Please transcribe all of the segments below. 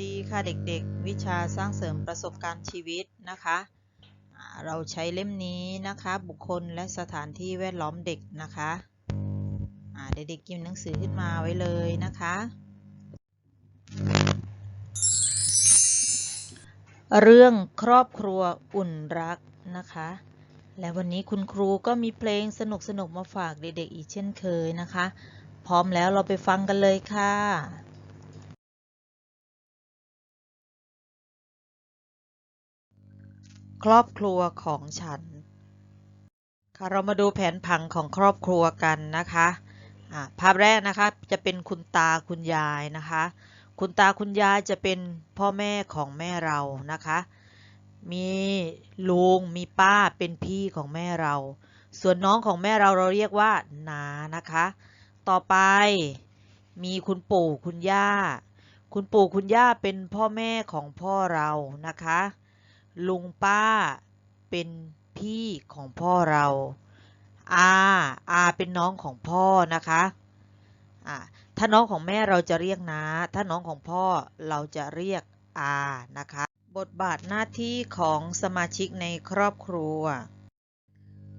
ดีค่ะเด็กๆ วิชาสร้างเสริมประสบการณ์ชีวิตนะคะ เราใช้เล่มนี้นะคะ บุคคลและสถานที่แวดล้อมเด็กนะคะเด็กๆกิมหนังสือขึ้นมาไว้เลยนะคะ เรื่องครอบครัวอุ่นรักนะคะ และวันนี้คุณครูก็มีเพลงสนุกๆมาฝากเด็กๆอีกเช่นเคยนะคะ พร้อมแล้วเราไปฟังกันเลยค่ะ ครอบครัวของฉัน ค่ะเรามาดูแผนผังของครอบครัวกันนะคะภาพแรกนะคะจะเป็นคุณตาคุณยายนะคะ คุณตาคุณยายจะเป็นพ่อแม่ของแม่เรานะคะ มีลุงมีป้าเป็นพี่ของแม่เรา ส่วนน้องของแม่เราเราเรียกว่านานะคะ ต่อไปมีคุณปู่คุณย่า คุณปู่คุณย่าเป็นพ่อแม่ของพ่อเรานะคะ ลุงป้า เป็นพี่ของพ่อเราอาอาเป็นน้องของพ่อนะคะอ่าถ้าน้องของแม่เราจะเรียกนาถ้าน้องของพ่อเราจะเรียกอานะคะ บทบาทหน้าที่ของสมาชิกในครอบครัว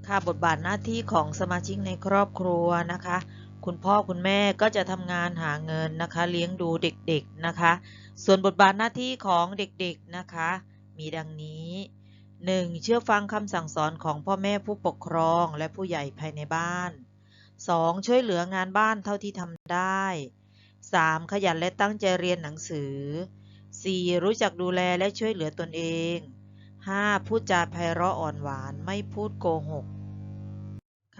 ค่ะบทบาทหน้าที่ของสมาชิกในครอบครัวนะคะ คุณพ่อคุณแม่ก็จะทำงานหาเงินนะคะ เลี้ยงดูเด็กๆนะคะ ส่วนบทบาทหน้าที่ของเด็กๆนะคะ มีดังนี้ 1. เชื่อฟังคำสั่งสอนของพ่อแม่ผู้ปกครองและผู้ใหญ่ภายในบ้าน 2. ช่วยเหลืองานบ้านเท่าที่ทำได้ 3. ขยันและตั้งใจเรียนหนังสือ 4. รู้จักดูแลและช่วยเหลือตนเอง 5. พูดจาไพเราะอ่อนหวานไม่พูดโกหก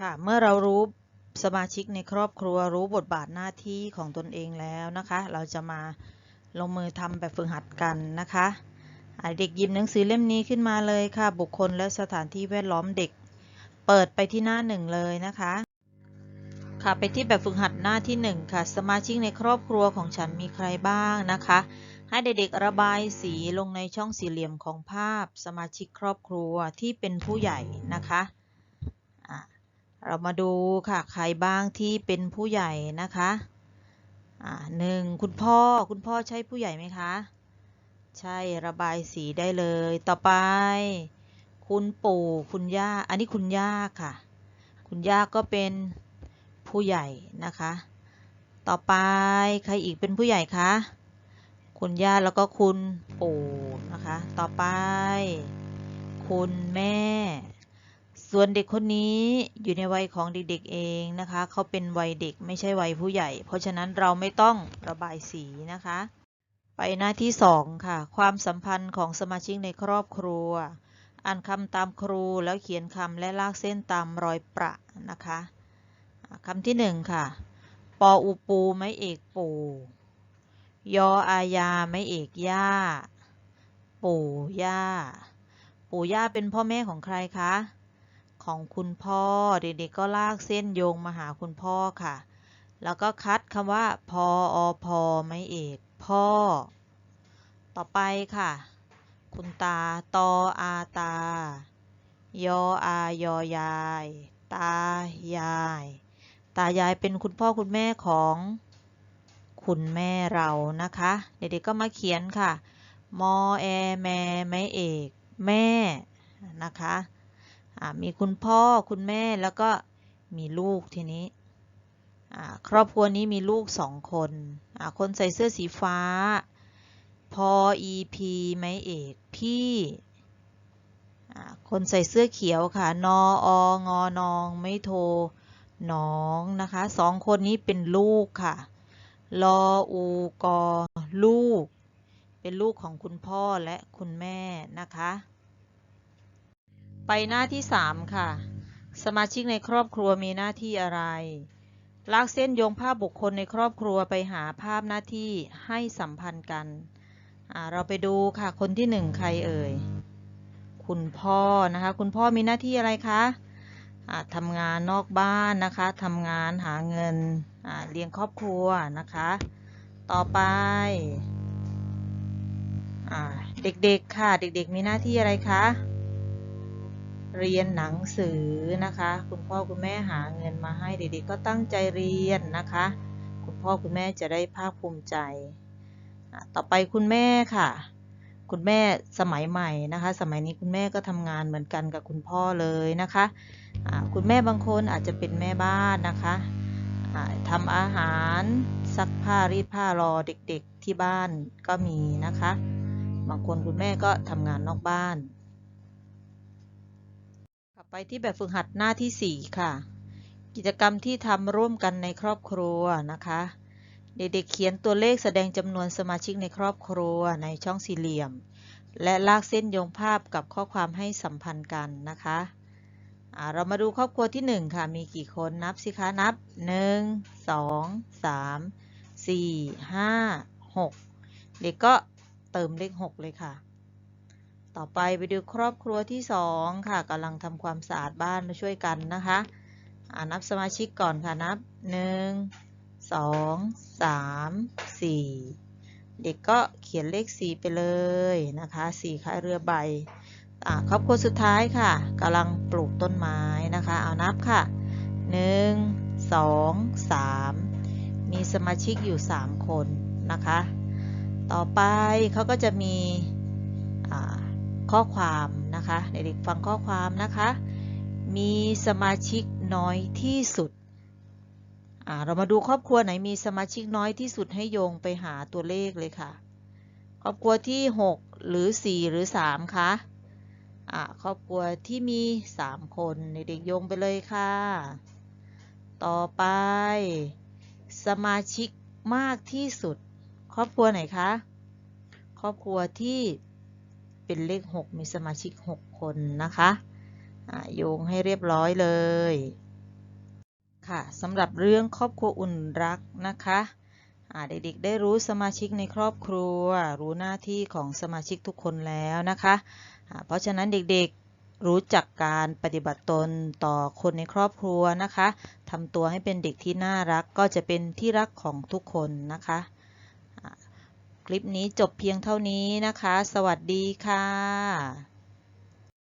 ค่ะ เมื่อเรารู้สมาชิกในครอบครัวรู้บทบาทหน้าที่ของตนเองแล้วนะคะ เราจะมาลงมือทำแบบฝึกหัดกันนะคะ เด็กหยิบหนังสือเล่มนี้ขึ้นมาเลยค่ะ บุคคลและสถานที่แวดล้อมเด็ก เปิดไปที่หน้าหนึ่งเลยนะคะ ค่ะไปที่แบบฝึกหัดหน้าที่หนึ่งค่ะ สมาชิกในครอบครัวของฉันมีใครบ้างนะคะ ให้เด็กๆระบายสีลงในช่องสี่เหลี่ยมของภาพ สมาชิกครอบครัวที่เป็นผู้ใหญ่นะคะเรามาดูค่ะใครบ้างที่เป็นผู้ใหญ่นะคะหนึ่งคุณพ่อคุณพ่อใช่ผู้ใหญ่ไหมคะ ใช่ระบายสีได้เลย ต่อไป คุณปู่คุณย่า อันนี้คุณย่าค่ะ คุณย่าก็เป็นผู้ใหญ่นะคะ ต่อไปใครอีกเป็นผู้ใหญ่คะคุณย่าแล้วก็คุณปู่นะคะ ต่อไป คุณแม่ ส่วนเด็กคนนี้อยู่ในวัยของเด็กๆเองนะคะ เขาเป็นวัยเด็กไม่ใช่วัยผู้ใหญ่ เพราะฉะนั้นเราไม่ต้องระบายสีนะคะ ไปหน้าที่สองค่ะ ความสัมพันธ์ของสมาชิกในครอบครัว อ่านคำตามครูแล้วเขียนคำและลากเส้นตามรอยประนะคะคำที่หนึ่งค่ะ ปออูปูไม้เอกปู่ยออายาไม้เอกย่า ปู่ย่า ปู่ย่าเป็นพ่อแม่ของใครคะ ของคุณพ่อ เด็กๆก็ลากเส้นโยงมาหาคุณพ่อค่ะ แล้วก็คัดคำว่า พออพอไม้เอก พ่อ ต่อไปค่ะ คุณตา ตออาตา ยออายอยาย ตายาย ตายายเป็นคุณพ่อคุณแม่ของคุณแม่เรานะคะ เด็กๆก็มาเขียนค่ะ มอแอแม่ไม้เอก แม่ นะคะมีคุณพ่อคุณแม่แล้วก็มีลูกทีนี้ ครอบครัวนี้มีลูกสองคน คนใส่เสื้อสีฟ้า พออีพีไม้เอกพี่คนใส่เสื้อเขียวค่ะ นอองอนอง ไม่โทรน้องนะคะสองคนนี้เป็นลูกค่ะ ลออูกอลูก เป็นลูกของคุณพ่อและคุณแม่นะคะ ไปหน้าที่ 3 ค่ะ สมาชิกในครอบครัวมีหน้าที่อะไร ลากเส้นโยงภาพบุคคลในครอบครัวไปหาภาพหน้าที่ให้สัมพันธ์กัน เราไปดูค่ะคนที่หนึ่งใครเอ่ย คุณพ่อนะคะ คุณพ่อมีหน้าที่อะไรคะทำงานนอกบ้านนะคะทำงานหาเงินเลี้ยงครอบครัวนะคะ ต่อไปอเด็กๆค่ะ เด็กๆมีหน้าที่อะไรคะ เรียนหนังสือนะคะ คุณพ่อคุณแม่หาเงินมาให้เด็กๆก็ตั้งใจเรียนนะคะ คุณพ่อคุณแม่จะได้ภาคภูมิใจ ต่อไปคุณแม่ค่ะ คุณแม่สมัยใหม่นะคะ สมัยนี้คุณแม่ก็ทำงานเหมือนกันกับคุณพ่อเลยนะคะะคุณแม่บางคนอาจจะเป็นแม่บ้านนะคะะทำอาหารซักผ้ารีดผ้ารอเด็กๆที่บ้านก็มีนะคะ บางคนคุณแม่ก็ทำงานนอกบ้าน ไปที่แบบฝึกหัดหน้าที่ 4 ค่ะ กิจกรรมที่ทำร่วมกันในครอบครัวนะคะ เด็กๆเขียนตัวเลขแสดงจำนวนสมาชิกในครอบครัวในช่องสี่เหลี่ยม และลากเส้นโยงภาพกับข้อความให้สัมพันธ์กันนะคะเรามาดูครอบครัวที่ 1 ค่ะ มีกี่คนนับสิคะ นับ 1 2 3 4 5 6 เด็กก็เติมเลข 6 เลยค่ะ ต่อไปไปดูครอบครัวที่2ค่ะกำลังทำความสะอาดบ้านมาช่วยกันนะคะนับสมาชิกก่อนค่ะนับ1สองสามสี่เด็กก็เขียนเลขสี่ไปเลยนะคะสี่คล้ายเรือใบครอบครัวสุดท้ายค่ะกำลังปลูกต้นไม้นะคะ เอานับค่ะหนึ่งสองสามมีสมาชิกอยู่สามคนนะคะ ต่อไปเขาก็จะมี ข้อความนะคะเด็กๆฟังข้อความนะคะ มีสมาชิกน้อยที่สุดเรามาดูครอบครัวไหนมีสมาชิกน้อยที่สุดให้โยงไปหาตัวเลขเลยค่ะ ครอบครัวที่ 6 หรือ 4 หรือ 3คะอ่าครอบครัวที่มี 3 คนเด็กๆโยงไปเลยค่ะ ต่อไป สมาชิกมากที่สุด ครอบครัวไหนคะ ครอบครัวที่ เป็นเลข 6 มีสมาชิก 6 คนนะคะโยงให้เรียบร้อยเลย ค่ะสำหรับเรื่องครอบครัวอุ่นรักนะคะเด็กๆได้รู้สมาชิกในครอบครัว รู้หน้าที่ของสมาชิกทุกคนแล้วนะคะอ่าเพราะฉะนั้นเด็กๆรู้จักการปฏิบัติตนต่อคนในครอบครัวนะคะทำตัวให้เป็นเด็กที่น่ารักก็จะเป็นที่รักของทุกคนนะคะ คลิปนี้จบเพียงเท่านี้นะคะ สวัสดีค่ะ